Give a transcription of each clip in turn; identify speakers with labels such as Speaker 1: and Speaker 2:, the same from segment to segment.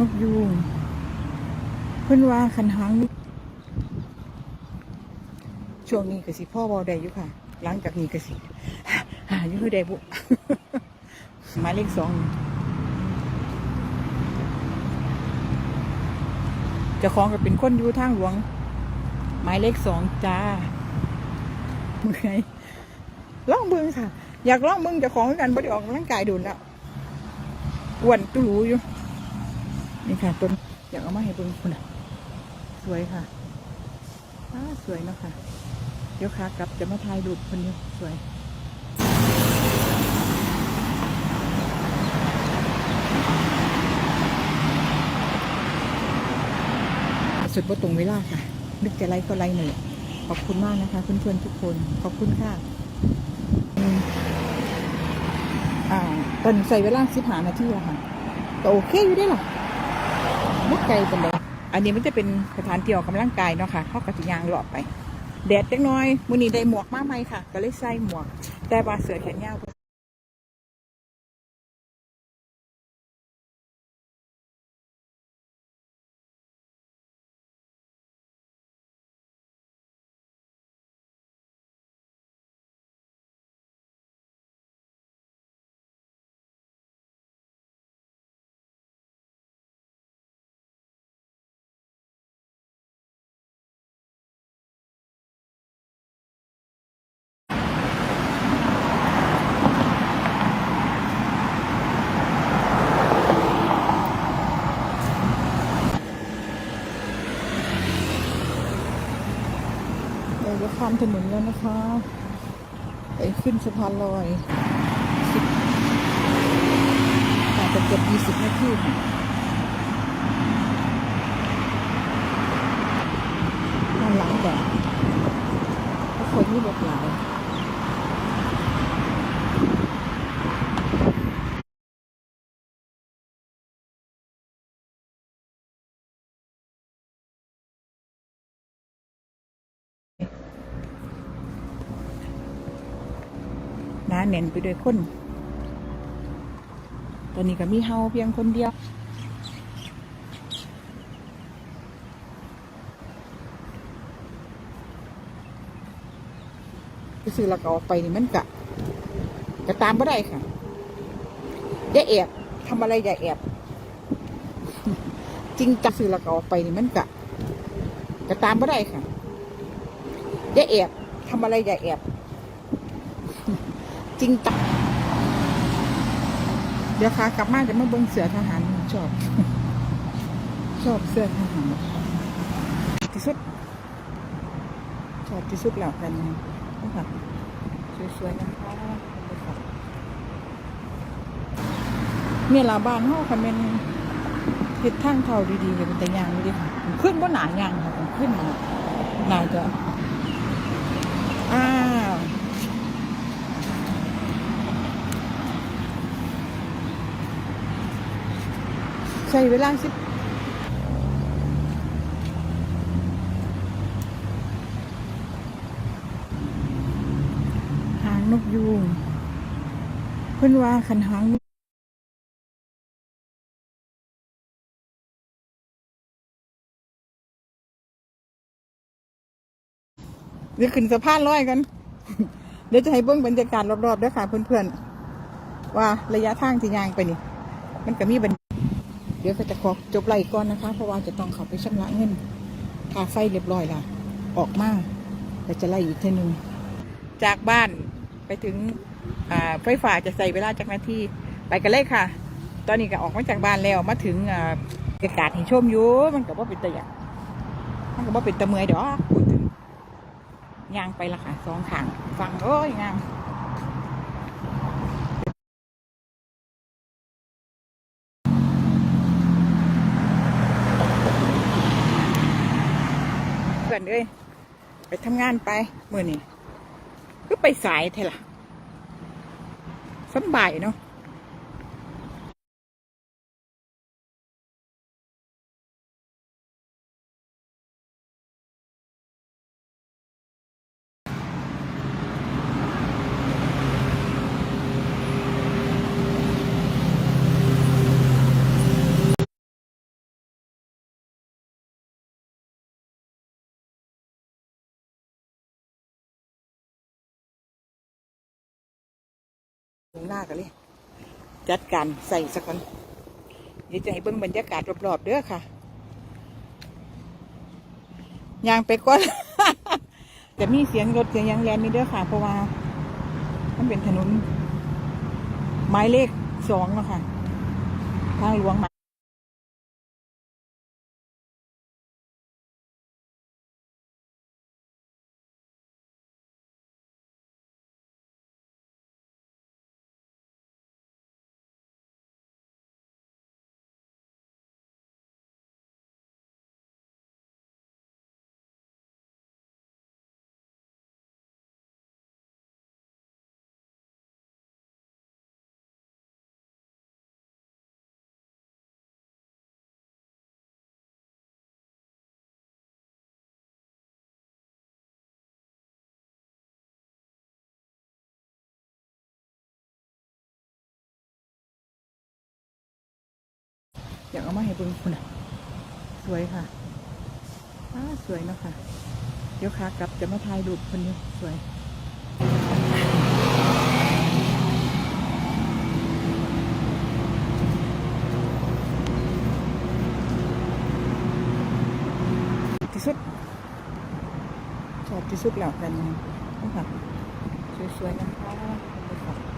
Speaker 1: นกยูงเพิ่อนว่าคันหางนกช่วงนี้กสิพ่อบาได้อยู่ค่ะ หลังจากนี้กสิหาอยู่คือได้บุหมายเลขสองจะคล้องก็เป็นคนอยู่ทางหลวง หมายเลขสองจ้าเมื่อยล่องเบิงค่ะ อยากล่องเบิงจะของกันบ่ได้ออกกำลังกายโดูแล้วอ้วนตุลูอยู่ นี่ค่ะต้นอยากเอามาให้เบิ่งคุณอะ สวยค่ะอ้าสวยเนาะค่ะ เดี๋ยวขากลับจะมาถ่ายรูปคนนี้สวยสุดว่าตรงเวลาค่ะ นึกจะไล่ก็ไล่หน่อยขอบคุณมากนะคะเพื่อนๆทุกคน ขอบคุณค่ะอ่าตอนใส่เวลาสิบหานาทีอะค่ะก็โอเคอยู่ได้หรอ มุดไกลกันเลยอันนี้มันจะเป็นสถานที่ออกกำลังกายเนาะค่ะเข้ากับยางหลอดไป แดดเล็กน้อยมือนี้ได้หมวกมากไหมค่ะ ก็เลยใส่หมวก แต่ว่าเสื้อแขนยาว ถนนแล้วนะคะ ไปขึ้นสะพานลอยสิบอาจจะเกือบยี่สิบนาทีค่ะด้านหลังแบบคนนี้บอกลาย ห นาแน่นไปด้วยคน ตอนนี้ก็มีเฮาเพียงคนเดียว ซื้อแล้วก็ออกไปนี่มันกะจะตามไม่ได้ค่ะอย่าแอบทำอะไรอย่าแอบ จริงจังซื้อแล้วก็ออกไปนี่มันกะจะตามไม่ได้ค่ะอย่าแอบทำอะไรอย่าแอบ จริงจังเดี๋ยวขากลับมาจะมาเบิ่งเสือทหารชอบ ชอบเสื้อทหารที่สุดชอบที่สุดแล้วกันนะคะสวยๆนะคะเนี่ยลาบ้านห้องคันเป็นเฮ็ดทางเท่าดีๆเป็นแต่ยางไม่ดีค่ะขึ้นบ่หนายางค่ะขึ้นมาหนาจะอ้าว ใช้เวลาสิหางนกยูงเพิ่อนว่าคันหางเดี๋ยวขึ้นสะพานลอยกัน เดี๋ยวจะให้เบิ้งบรรยากาศรอบๆด้วยค่ะเพื่อนๆ ว่าระยะทางที่ยางไปนี่ มันก็มีบรร ดี๋ยวก็จะขอจบไล่ก่อนนะคะ เพราะว่าจะต้องเขับไปชำระเงินค่าไฟเรียบร้อยละออกมาแล้วจะไล่อีกทีนึงจากบ้านไปถึงไฟฟ้าจะใส่เวลาจากนาทีไปกันเลยค่ะ ตอนนี้ก็ออกมาจากบ้านแล้วมาถึงอาบรรยากาศที่ชมอยู่มันก็บ่เป็นตะยากมันก็บ่เป็นตะเมอยดอกพูดถึงย่างไปละค่ะสองขางฟังโอ้ยงาม เพื่อนเอ้ยไป ทำงานไปมื่อนี่ก็ไปสายเท่าล่ะสบายเนาะ หน้ากันเลย จัดการใส่สักคนเดี๋ยวจะให้เบิ้งบรรยากาศรอบๆเด้อค่ะยางไปก่อนจะมีเสียงรถเสียงยางแลนนี่เด้อค่ะ เพราะว่ามันเป็นถนนหมายเลขสองแล้วค่ะ ทางหลวง อยากเอามาให้เบิ่งคุณอะ สวยค่ะอ้าสวยเนาะค่ะ เดี๋ยวขากลับจะมาถ่ายรูปคนนี้สวยที่สุดชอบที่สุดแล้วกันนี่ค่ะสวยๆนะคะ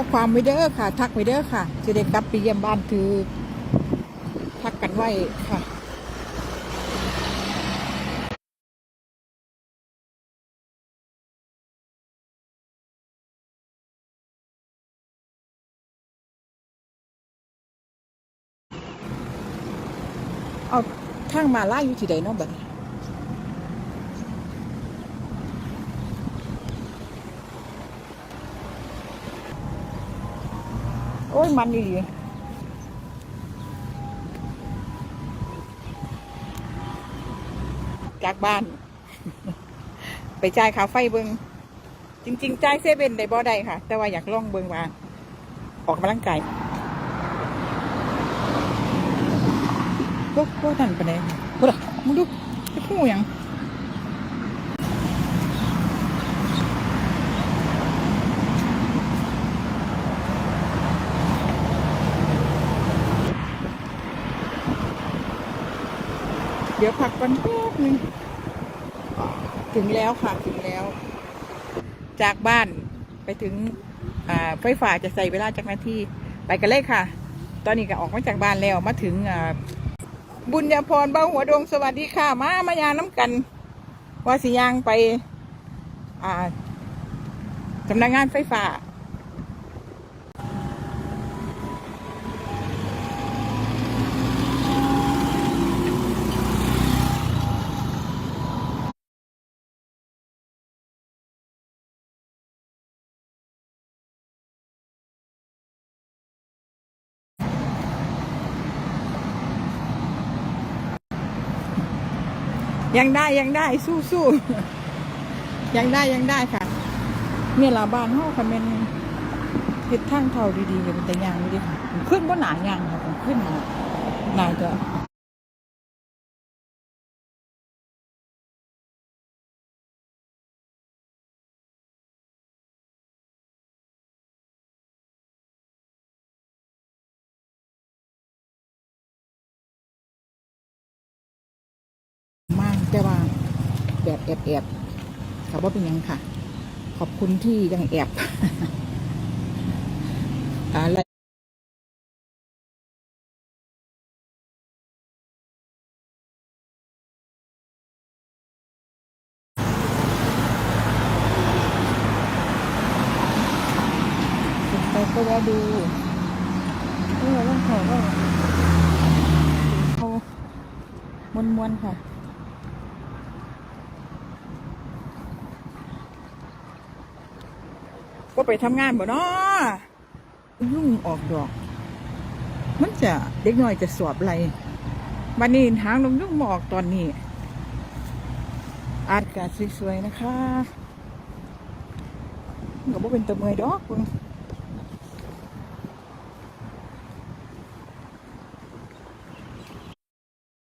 Speaker 1: อความไว้เด้อค่ะ ทักไว้เด้อค่ะจะได้กลับไปเยี่ยมบ้านคือ ทักกันไว้ค่ะเอาทางมาล่าอยู่ที่ใดเนาะบัดนี้ โอ้ยมันดีจากบ้าน ไปจ่ายค่าไฟเบิงจริง ๆจ่ายเซเว่นได้บ่ได้ค่ะ แต่ว่าอยากลองเบิงว่าออกกำลังกายก็ก็นั่นไปไหนบุระมึงดูจะพูดยัง เดี๋ยวพักกันแป๊บนึงถึงแล้วค่ะถึงแล้ว จากบ้านไปถึงไฟฟ้าจะใส่เวลาจากนาทีไปกันเลยค่ะ ตอนนี้ก็ออกมาจากบ้านแล้วมาถึงบุญญาพรเบ้าหัวดงสวัสดีค่ะ มามายาน้ำกันว่าสิยางไปสำนักงานไฟฟ้า ยังได้ยังได้สู้สู้ยังได้ยังได้ค่ะ เนี่ยลาบ้านห้องค่ะเป็นทิดทางเท่าดีๆเป็นแต่ยางไม่ดีค่ะขึ้นว่าหนายางค่ะขึ้นหนาจะ มากแต่ว่าแบบแอบแอบๆค่ว่าเป็นยังค่ะ ขอบคุณที่ยังแอบอะไรไปก็แวะดูเออต้องขอก็เขามวนๆค่ะ ก็ไปทำงานบ่เนาะยุ่งออกดอก มันจะเด็กน้อยจะสอบอะไรบันนี้ทางลงยุ่งมาออกตอนนี้ อากาศสวยๆนะคะก็บ่เป็นตะเมยดอกเบิ่ง